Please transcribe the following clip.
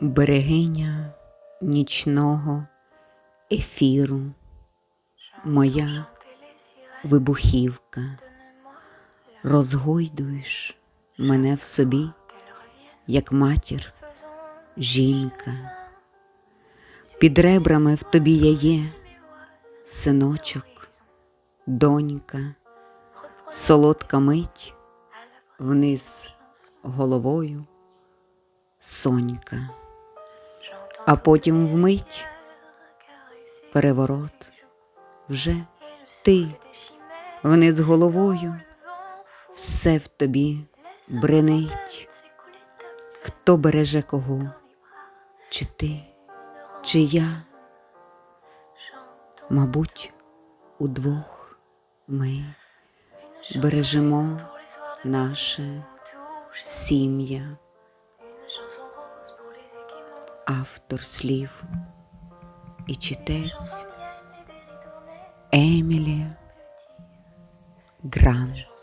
берегиня нічного ефіру, моя вибухівка, розгойдуєш мене в собі, як матір, жінка. Під ребрами в тобі я є, синочок, донька, солодка мить, вниз головою, сонька, а потім вмить. Переворот, вже ти. Вниз головою, все в тобі бренить, хто береже кого, чи ти, чи я, мабуть, удвох ми бережемо наше сім'я, автор слів і читець Емілія Грант.